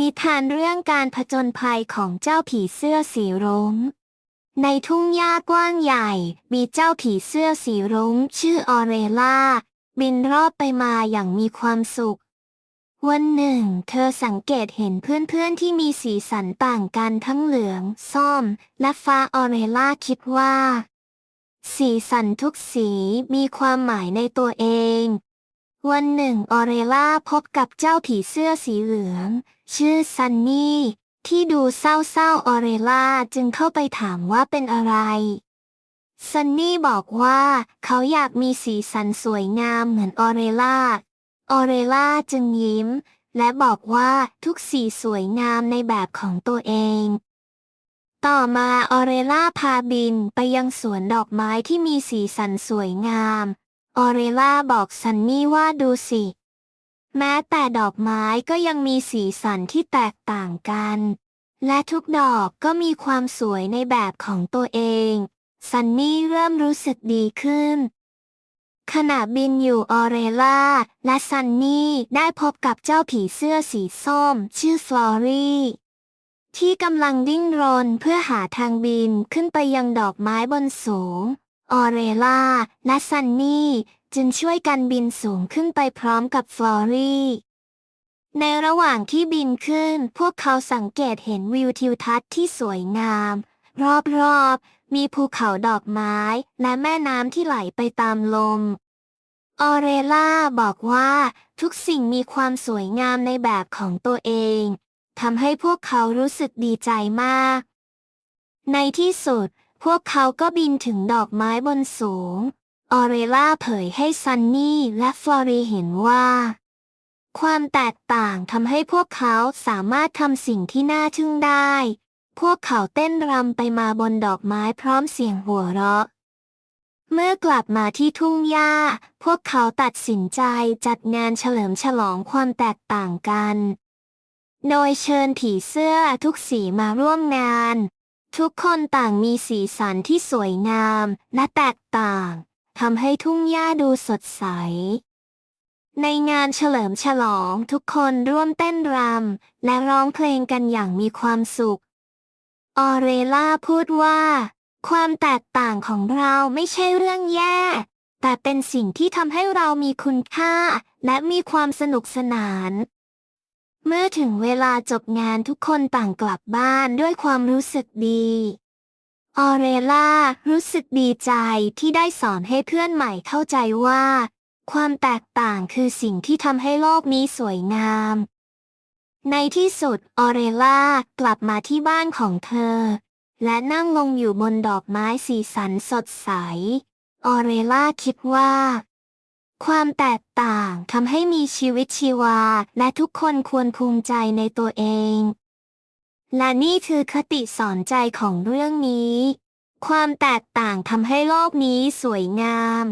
นิทานเรื่องการผจญภัยของเจ้าผีเสื้อสีรุ้ง ในทุ่งหญ้ากว้างใหญ่ มีเจ้าผีเสื้อสีรุ้ง ชื่อออเรล่า บินรอบไปมาอย่างมีความสุข วันหนึ่ง เธอสังเกตเห็นเพื่อนๆที่มีสีสันต่างกันทั้งเหลือง ส้ม และฟ้าออเรล่าคิดว่า สีสันทุกสีมีความหมายในตัวเอง วันหนึ่งออเรล่าพบกับเจ้าผีเสื้อสีเหลือง ชื่อซันนี่ ที่ดูเศร้าๆออเรล่าจึงเข้าไปถามว่าเป็นอะไร ซันนี่บอกว่าเขาอยากมีสีสันสวยงามเหมือนออเรล่า ออเรล่าจึงยิ้ม และบอกว่าทุกสีสวยงามในแบบของตัวเอง ต่อมาออเรล่าพาบินไปยังสวนดอกไม้ที่มีสีสันสวยงาม ออเรล่าบอกซันนี่ว่าดูสิ แม้แต่ดอกไม้ก็ยังมีสีสันที่แตกต่างกัน และทุกดอกก็มีความสวยในแบบของตัวเอง ซันนี่เริ่มรู้สึกดีขึ้น ขณะบินอยู่ออเรล่าและซันนี่ได้พบกับเจ้าผีเสื้อสีส้ม ชื่อฟลอรี่ที่กำลังดิ้นรนเพื่อหาทางบินขึ้นไปยังดอกไม้บนสูง ออเรล่าและซันนี่จึงช่วยกันบินสูงขึ้นไปพร้อมกับฟลอรี่ ในระหว่างที่บินขึ้น พวกเขาสังเกตเห็นวิวทิวทัศน์ที่สวยงาม รอบๆ มีภูเขาดอกไม้ และแม่น้ำที่ไหลไปตามลม ออเรล่าบอกว่าทุกสิ่งมีความสวยงามในแบบของตัวเองทำให้พวกเขารู้สึกดีใจมาก ในที่สุด พวกเขาก็บินถึงดอกไม้บนสูง ออเรล่าเผยให้ซันนี่และฟลอรีเห็นว่า ความแตกต่างทำให้พวกเขาสามารถทำสิ่งที่น่าทึ่งได้ พวกเขาเต้นรำไปมาบนดอกไม้พร้อมเสียงหัวเราะ เมื่อกลับมาที่ทุ่งหญ้า พวกเขาตัดสินใจจัดงานเฉลิมฉลองความแตกต่างกัน โดยเชิญผีเสื้อทุกสีมาร่วมงาน ทุกคนต่างมีสีสันที่สวยงามและแตกต่างทำให้ทุ่งหญ้าดูสดใส ในงานเฉลิมฉลองทุกคนร่วมเต้นรำและร้องเพลงกันอย่างมีความสุข ออเรล่าพูดว่า ความแตกต่างของเราไม่ใช่เรื่องแย่ แต่เป็นสิ่งที่ทำให้เรามีคุณค่า และมีความสนุกสนาน เมื่อถึงเวลาจบงานทุกคนต่างกลับบ้านด้วยความรู้สึกดี ออเรล่ารู้สึกดีใจที่ได้สอนให้เพื่อนใหม่เข้าใจว่า ความแตกต่างคือสิ่งที่ทำให้โลกนี้สวยงาม ในที่สุดออเรล่ากลับมาที่บ้านของเธอ และนั่งลงอยู่บนดอกไม้สีสันสดใส ออเรล่าคิดว่า ความแตกต่างทำให้มีชีวิตชีวา และทุกคนควรภูมิใจในตัวเอง และนี่คือคติสอนใจของเรื่องนี้ ความแตกต่างทำให้โลกนี้สวยงาม